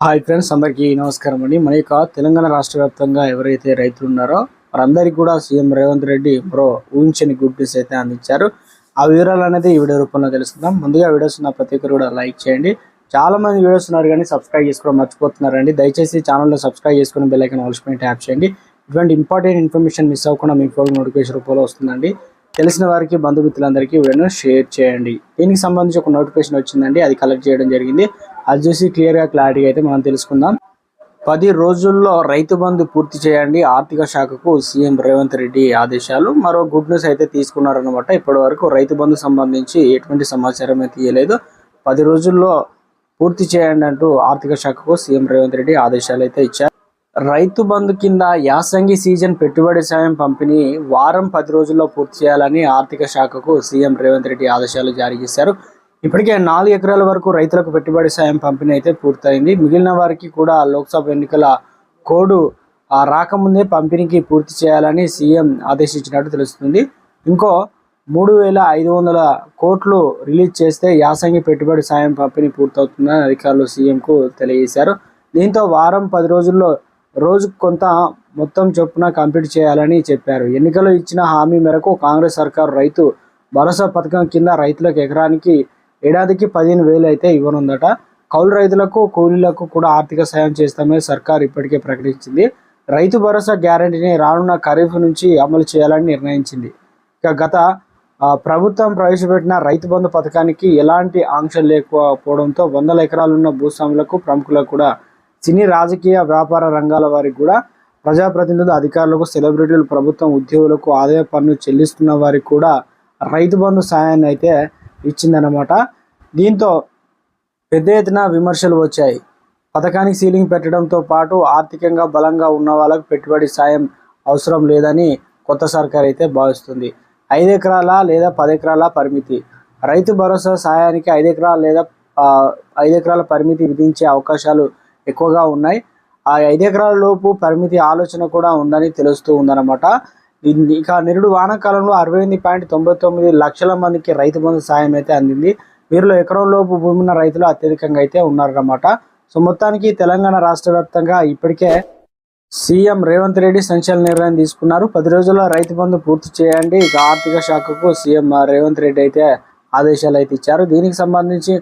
Hi friends అందరికీ నమస్కారం అండి. మన యొక్క తెలంగాణ రాష్ట్ర వ్యాప్తంగా ఎవరైతే రైతులు ఉన్నారో వారందరికీ కూడా సీఎం రేవంత్ రెడ్డి బ్రో ఊహించని గుడ్ న్యూస్ అయితే అందించారు. ఆ వివరాలు అనేది ఈ వీడియో రూపంలో తెలుసుకుందాం. ముందుగా వీడియోస్ ఉన్న ప్రతి ఒక్కరు కూడా లైక్ చేయండి. చాలా మంది వీడియోస్ ఉన్నారు కానీ సబ్స్క్రైబ్ చేసుకోవడం మర్చిపోతున్నారండి. దయచేసి ఛానల్లో సబ్స్క్రైబ్ చేసుకుని బెల్ ఐకన్ యాప్ ట్యాప్ చేయండి. ఇటువంటి ఇంపార్టెంట్ ఇన్ఫర్మేషన్ మిస్ అవ్వకుండా మీ ఫోన్ నోటిఫికేషన్ రూపంలో వస్తుందండి. తెలిసిన వారికి బంధుమిత్రులందరికీ వీడియోను షేర్ చేయండి. దీనికి సంబంధించి ఒక నోటిఫికేషన్ వచ్చిందండి. అది కలెక్ట్ చేయడం జరిగింది. అది చూసి క్లియర్గా క్లారిటీగా అయితే మనం తెలుసుకుందాం. పది రోజుల్లో రైతు బంధు పూర్తి చేయండి ఆర్థిక శాఖకు సీఎం రేవంత్ రెడ్డి ఆదేశాలు. మరో గుడ్ న్యూస్ అయితే తీసుకున్నారనమాట ఇప్పటి వరకు రైతు బంధు సంబంధించి ఎటువంటి సమాచారం అయితే ఇవ్వలేదు పది రోజుల్లో పూర్తి చేయండి అంటూ ఆర్థిక శాఖకు సీఎం రేవంత్ రెడ్డి ఆదేశాలు అయితే ఇచ్చారు. రైతు బంధు కింద యాసంగి సీజన్ పెట్టుబడి సాయం పంపిణీ వారం పది రోజుల్లో పూర్తి చేయాలని ఆర్థిక శాఖకు సీఎం రేవంత్ రెడ్డి ఆదేశాలు జారీ చేశారు. ఇప్పటికే నాలుగు ఎకరాల వరకు రైతులకు పెట్టుబడి సాయం పంపిణీ అయితే పూర్తయింది. మిగిలిన వారికి కూడా లోక్సభ ఎన్నికల కోడ్ రాకముందే పంపిణీకి పూర్తి చేయాలని సీఎం ఆదేశించినట్టు తెలుస్తుంది. ఇంకో మూడు వేల ఐదు వందల కోట్లు రిలీజ్ చేస్తే యాసంగి పెట్టుబడి సాయం పంపిణీ పూర్తవుతుందని అధికారులు సీఎంకు తెలియజేశారు. దీంతో వారం పది రోజుల్లో రోజు కొంత మొత్తం చొప్పున కంప్లీట్ చేయాలని చెప్పారు. ఎన్నికలు ఇచ్చిన హామీ మేరకు కాంగ్రెస్ సర్కారు రైతు భరోసా పథకం కింద రైతులకు ఎకరానికి ఏడాదికి పదిహేను వేలు అయితే ఇవ్వనుందట. కౌలు రైతులకు కూలీలకు కూడా ఆర్థిక సాయం చేస్తామని సర్కార్ ఇప్పటికే ప్రకటించింది. రైతు భరోసా గ్యారంటీని రానున్న ఖరీఫ్ నుంచి అమలు చేయాలని నిర్ణయించింది. ఇక గత ప్రభుత్వం ప్రవేశపెట్టిన రైతు బంధు పథకానికి ఎలాంటి ఆంక్షలు లేకపోవడంతో వందల ఎకరాలున్న భూస్వాములకు ప్రముఖులకు కూడా సినీ రాజకీయ వ్యాపార రంగాల వారికి కూడా ప్రజాప్రతినిధులు అధికారులకు సెలబ్రిటీలు ప్రభుత్వం ఉద్యోగులకు ఆదాయ పన్ను చెల్లిస్తున్న వారికి కూడా రైతు బంధు సాయాన్ని అయితే ఇచ్చిందన్నమాట. దీంతో పెద్ద ఎత్తున విమర్శలు వచ్చాయి. పథకానికి సీలింగ్ పెట్టడంతో పాటు ఆర్థికంగా బలంగా ఉన్న వాళ్ళకు పెట్టుబడి సాయం అవసరం లేదని కొత్త సర్కార్ అయితే భావిస్తుంది. ఐదు ఎకరాల లేదా పది ఎకరాల పరిమితి. రైతు భరోసా సాయానికి ఐదు ఎకరాల లేదా ఐదు ఎకరాల పరిమితి విధించే అవకాశాలు ఎక్కువగా ఉన్నాయి. ఆ ఐదు ఎకరాల లోపు పరిమితి ఆలోచన కూడా ఉందని తెలుస్తూ ఉందన్నమాట. ఇక నిరుడు వానాకాలంలో అరవై ఎనిమిది పాయింట్ తొంభై తొమ్మిది లక్షల మందికి రైతు బంధు సాయం అయితే అందింది. వీరిలో ఎకరం లోపు భూమి ఉన్న రైతులు అత్యధికంగా అయితే ఉన్నారన్నమాట. సో మొత్తానికి తెలంగాణ రాష్ట్ర వ్యాప్తంగా ఇప్పటికే సీఎం రేవంత్ రెడ్డి సంచలన నిర్ణయం తీసుకున్నారు. పది రోజుల్లో రైతు బంధు పూర్తి చేయండి. ఇక ఆర్థిక శాఖకు సీఎం రేవంత్ రెడ్డి అయితే ఆదేశాలు అయితే ఇచ్చారు. దీనికి సంబంధించి